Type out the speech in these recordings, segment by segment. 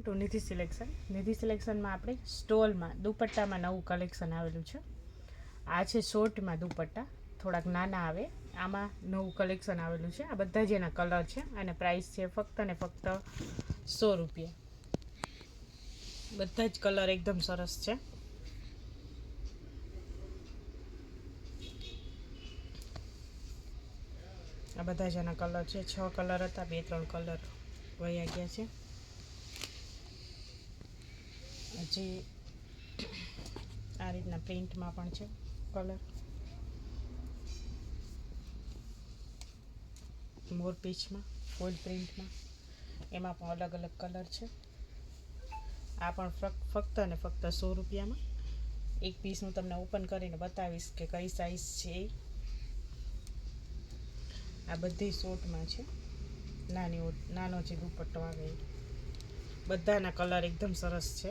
Two Nidhi selection Nidhi સિલેક્શનમાં આપણે સ્ટોલમાં, દુપટ્ટામાં નવું કલેક્શન આવેલું છે. આ છે શોર્ટમાં દુપટ્ટા. થોડાક નાના આવે. આમાં નવું કલેક્શન આવેલું છે. આ બધા જ એના કલર છે અને પ્રાઇસ છે ફક્ત ને ફક્ત સો રૂપિયા. બધા જ કલર એકદમ સરસ છે. આ બધા જ એના કલર છે. છ કલર હતા, બે ત્રણ કલર વયા ગયા છે. હજી આ રીતના પ્રિન્ટમાં પણ છે કલર મોર પીચમાં ફૂલ પ્રિન્ટમાં એમાં પણ અલગ અલગ કલર છે. આ પણ ફક્ત અને ફક્ત સો રૂપિયામાં. એક પીસ હું તમને ઓપન કરીને બતાવીશ કે કઈ સાઈઝ છે આ બધી શોર્ટમાં છે. નાની નાનો જે દુપટ્ટો આવે બધાના કલર એકદમ સરસ છે.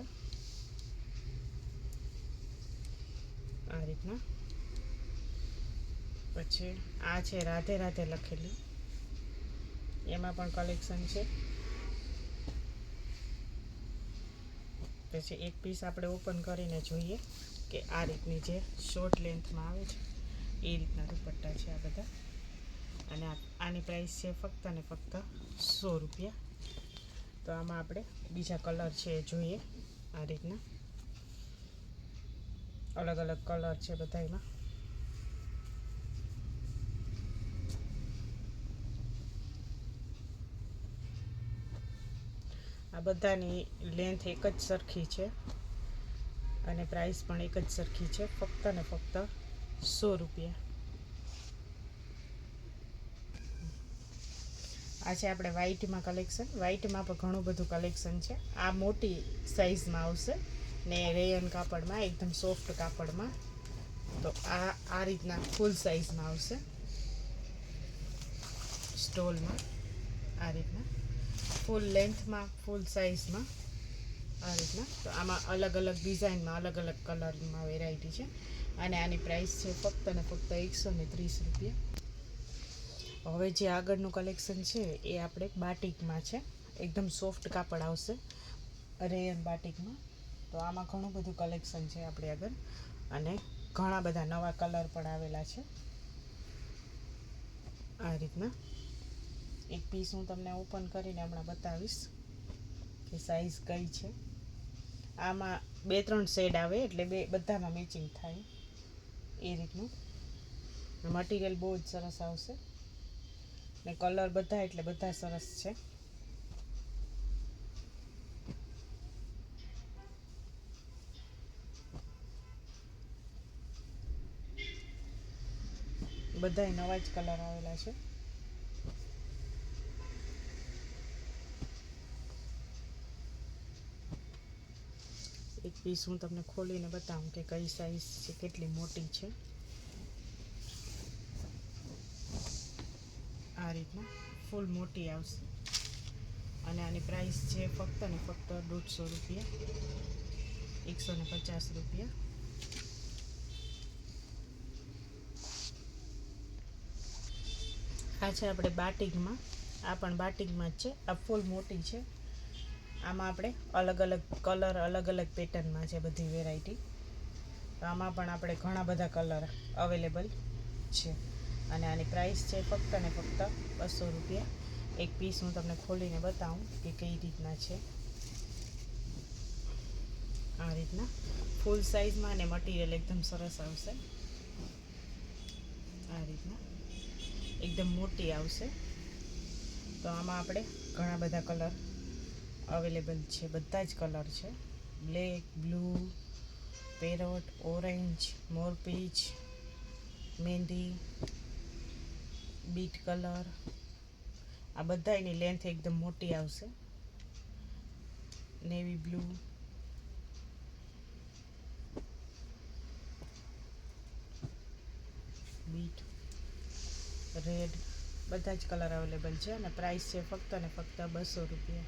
આ રીતના. પછી આ છે રાધે રાધે લખેલી. એમાં પણ કલેક્શન છે. પછી એક પીસ આપણે ઓપન કરીને જોઈએ કે આ રીતની જે શોર્ટ લેન્થમાં આવે છે, એ રીતના દુપટ્ટા છે આ બધા. અને આની પ્રાઇસ છે ફક્ત ને ફક્ત સો રૂપિયા. તો આમાં આપણે બીજા કલર છે જોઈએ આ રીતના. અલગ અલગ કલર છે બધામાં આ બધાની લેન્થ એક જ સરખી છે અને પ્રાઇસ પણ એક જ સરખી છે. ફક્ત ને ફક્ત સો રૂપિયા. આ છે આપણે વ્હાઇટમાં કલેક્શન વ્હાઇટમાં પણ ઘણું બધું કલેક્શન છે. આ મોટી સાઇઝમાં આવશે. ને રેયન કાપડમાં, એકદમ સોફ્ટ કાપડમાં. તો આ આ રીતના ફૂલ સાઇઝમાં આવશે. સ્ટોલમાં આ રીતના. ફૂલ લેન્થમાં ફૂલ સાઇઝમાં આ રીતના. તો આમાં અલગ અલગ ડિઝાઇનમાં અલગ અલગ કલરમાં વેરાયટી છે. અને આની પ્રાઇસ છે ફક્ત ને ફક્ત એકસો ને ત્રીસ રૂપિયા. હવે જે આગળનું કલેક્શન છે, એ આપણે બાટિકમાં છે. એકદમ સોફ્ટ કાપડ આવશે. રેયન બાટિકમાં તો આમાં ઘણું બધું કલેક્શન છે આપણે આગળ. અને ઘણા બધા નવા કલર પણ આવેલા છે. આ રીતના. એક પીસ હું તમને ઓપન કરીને હમણાં બતાવીશ કે સાઈઝ કઈ છે. આમાં બે ત્રણ શેડ આવે એટલે બે બધામાં મેચિંગ થાય. એ રીતનું. મટીરિયલ બહુ જ સરસ આવશે. ને કલર બધા એટલે બધા સરસ છે. બધાય નવા જ કલર આવેલા છે. એક પીસ હું તમને ખોલીને બતાવું કે કઈ સાઈઝ છે, કેટલી મોટી છે. આ રીતના ફૂલ મોટી આવશે. અને આની પ્રાઇસ છે ફક્ત ને ફક્ત દોઢસો રૂપિયા, એકસો ને પચાસ રૂપિયા. આ છે આપણે બાટિંગમાં આ પણ બાટિંગમાં જ છે. આ ફૂલ મોટી છે. આમાં આપણે અલગ અલગ કલર, અલગ અલગ પેટર્નમાં છે બધી વેરાયટી તો આમાં પણ આપણે ઘણા બધા કલર અવેલેબલ છે. અને આની પ્રાઇસ છે ફક્ત ને ફક્ત બસો રૂપિયા. એક પીસ હું તમને ખોલીને બતાવું કે કઈ રીતના છે. આ રીતના. ફૂલ સાઇઝમાં અને મટીરિયલ એકદમ સરસ આવશે. આ રીતના. એકદમ મોટી આવશે. તો આમાં આપણે ઘણા બધા કલર અવેલેબલ છે. બધા જ કલર છે. બ્લેક, બ્લુ, પેરોટ, ઓરેન્જ, મોરપીચ મહેંદી બીટ કલર. આ બધા એની લેન્થ એકદમ મોટી આવશે. નેવી બ્લુ બીટ રેડ બધા જ કલર અવેલેબલ છે અને પ્રાઇસ છે ફક્ત ને ફક્ત બસો રૂપિયા.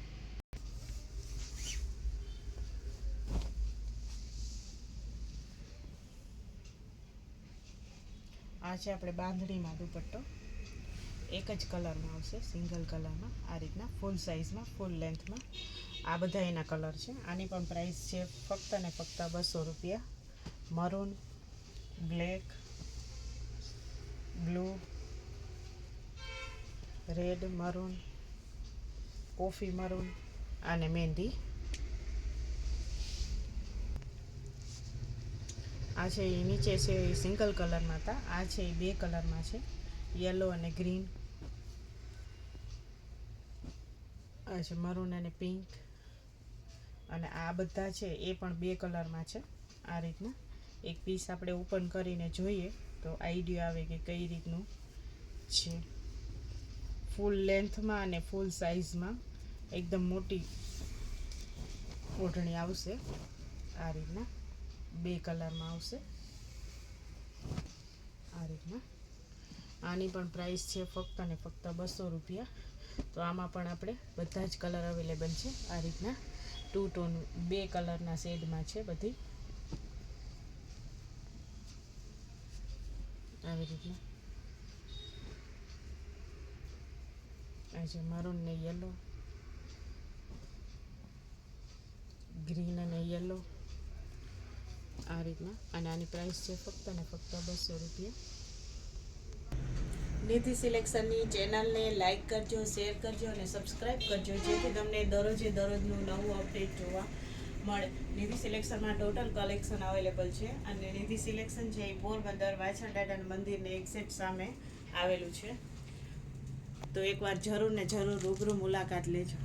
આ છે આપણે બાંધણીમાં દુપટ્ટો. એક જ કલરમાં આવશે સિંગલ કલરમાં આ રીતના ફૂલ સાઇઝમાં ફૂલ લેન્થમાં આ બધા એના કલર છે. આની પણ પ્રાઇસ છે ફક્ત ને ફક્ત બસો રૂપિયા. Maroon black blue red maroon coffee maroon અને મહેંદી આ છે એ નીચે છે એ સિંગલ કલરમાં હતા. આ છે એ બે કલરમાં છે. યલો અને ગ્રીન આ છે મરૂન અને પિંક અને આ બધા છે, એ પણ બે કલરમાં છે, આ રીતના. એક પીસ આપણે ઓપન કરીને જોઈએ, તો આઈડિયા આવે કે કઈ રીતનું છે. ફૂલ લેન્થમાં અને ફૂલ સાઇઝમાં એકદમ મોટી ઓઢણી આવશે. આ રીતના બે કલરમાં આવશે. આ રીતના. આની પણ પ્રાઇસ છે ફક્ત ને ફક્ત બસો રૂપિયા. તો આમાં પણ આપણે બધા જ કલર અવેલેબલ છે. આ રીતના ટુ ટોન બે કલરના શેડમાં છે બધી. આવી રીતના. આ છે મરૂન ને યલો ગ્રીન અને યલો આ રીતના અને આની પ્રાઇસ છે ફક્ત ને ફક્ત બસો રૂપિયા નિધિ સિલેક્શનની ચેનલને લાઇક કરજો શેર કરજો અને સબસ્ક્રાઇબ કરજો, જેથી તમને દરરોજે દરરોજનું નવું અપડેટ જોવા મળે. નિધિ સિલેક્શનમાં ટોટલ કલેક્શન અવેલેબલ છે અને નિધિ સિલેક્શન છે એ પોરબંદર વાછરડાટન મંદિરને એક્ઝેક્ટ સામે આવેલું છે. તો એકવાર જરૂર ને જરૂર રૂબરૂ મુલાકાત લેજો.